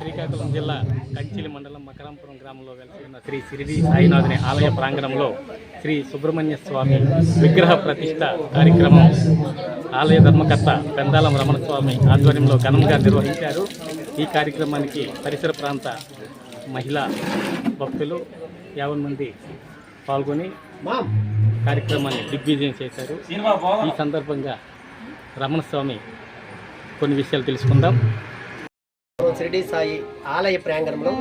శ్రీకాకుళం జిల్లా కంచిలి మండలం మకరాంపురం గ్రామంలో వెలిసి ఉన్న శ్రీ సిరిడి సాయినాథుని ఆలయ ప్రాంగణంలో శ్రీ సుబ్రహ్మణ్య స్వామి విగ్రహ ప్రతిష్ట కార్యక్రమం ఆలయ ధర్మకర్త పెందాలం రమణ స్వామి ఆధ్వర్యంలో ఘనంగా నిర్వహించారు. ఈ కార్యక్రమానికి పరిసర ప్రాంత మహిళా భక్తులు యాభై మంది పాల్గొని కార్యక్రమాన్ని దిగ్విజయం చేశారు. ఈ సందర్భంగా రమణ స్వామి కొన్ని విషయాలు తెలుసుకుందాం. షిరిడి సాయి ఆలయ ప్రాంగణంలో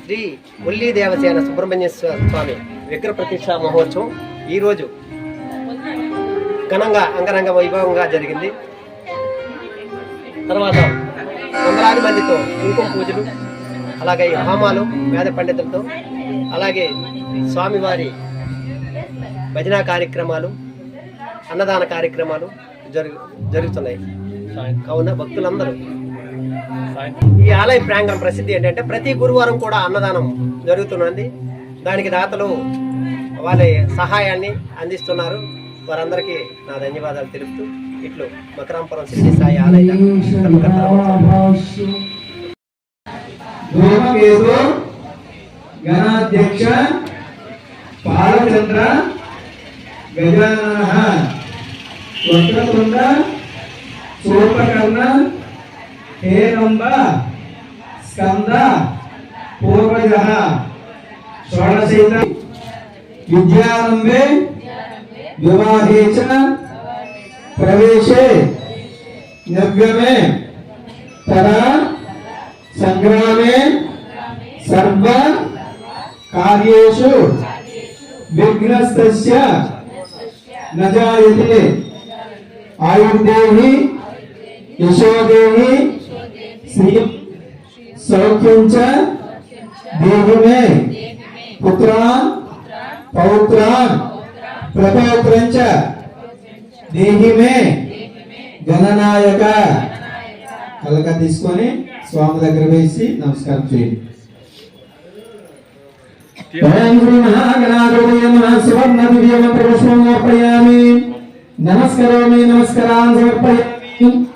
శ్రీ ముల్లి దేవసేన సుబ్రహ్మణ్య స్వామి విగ్రహ ప్రతిష్ట మహోత్సవం ఈరోజు ఘనంగా అంగరంగ వైభవంగా జరిగింది. తర్వాత వందలాది మందితో కుంకుమ పూజలు అలాగే హోమాలు వేద పండితులతో అలాగే స్వామివారి భజనా కార్యక్రమాలు అన్నదాన కార్యక్రమాలు జరుగు జరుగుతున్నాయి. కావున భక్తులందరూ ఈ ఆలయ ప్రాంగణం ప్రసిద్ధి ఏంటంటే ప్రతి గురువారం కూడా అన్నదానం జరుగుతున్నది. దానికి దాతలు వాళ్ళ సహాయాన్ని అందిస్తున్నారు. వారందరికీ నా ధన్యవాదాలు తెలుపుతూ ఇట్లు మకరాంపురం శ్రీ సాయి ఆలయ గణాధ్యక్ష గజానన వక్రతుండ హేరంబ స్కంద? పూర్వజ షోడశైత? విద్యారంభే? వివాహే చ ప్రవేశే? నవ్యమే తరా సంగ్రామే? సర్వ? కార్యేషు? విఘ్నస్తస్య? నజాయతే జాయతే? ఆయుర్దేహి? యశోదేహి? శ్రీ సౌఖ్యం చ పుత్రాన్ పౌత్రాన్ ప్రపౌత్రం చ గణనాయక. కలక తీసుకొని స్వామి దగ్గర వేసి నమస్కారం చేయండి. ఓం నమస్కారాన్ని సమర్పయామి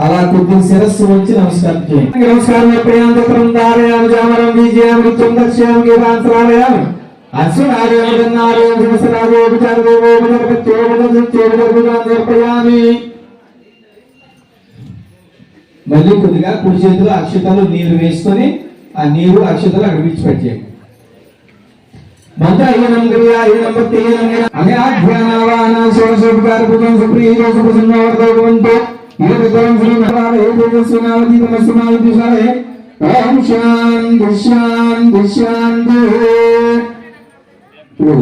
అలా కొద్ది శిరస్సు వచ్చి నమస్కారం చేయండి. నమస్కారం. సమర్పయామి ధారయామి జామరం దక్ష్యామి అశ్వరాజోగన్నారోం సమర్పయామి మళ్ళీ కొద్దిగా కుడి చేతిలో అక్షతలు నీరు వేసుకొని ఆ నీరు అక్షతలు అక్కడ విడిచిపెట్టేయండి మంత్ర అయ్యనం క్రియ. అయ్యనం భక్తి అయ్యనం భుజం సుప్రీతో సుప్రసన్నవర్తో భవంతు ఏకదరం శ్రీ మహారాజ ఏ తేజస్వినావతి తమస్సునావతి సారే ఓం శాంతి శాంతి శాంతి ఇప్పుడు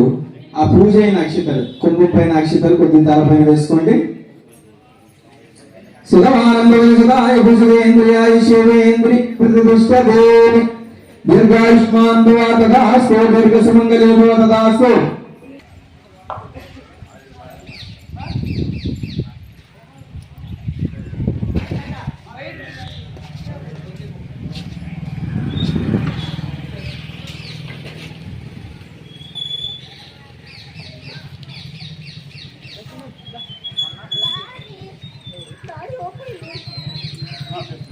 ఆ పూజ అయిన అక్షతలు కొమ్ము పైన అక్షతలు కొద్ది తలపైన వేసుకోండి. సుధమానందదాయ భుజేంద్రియాయ శివేంద్రి ప్రతిదుష్టదేవి దీర్ఘాయుష్మాన్ భవ తదాస్తు దీర్ఘ సుమంగళే భవ తదాస్తు. ఓపెన్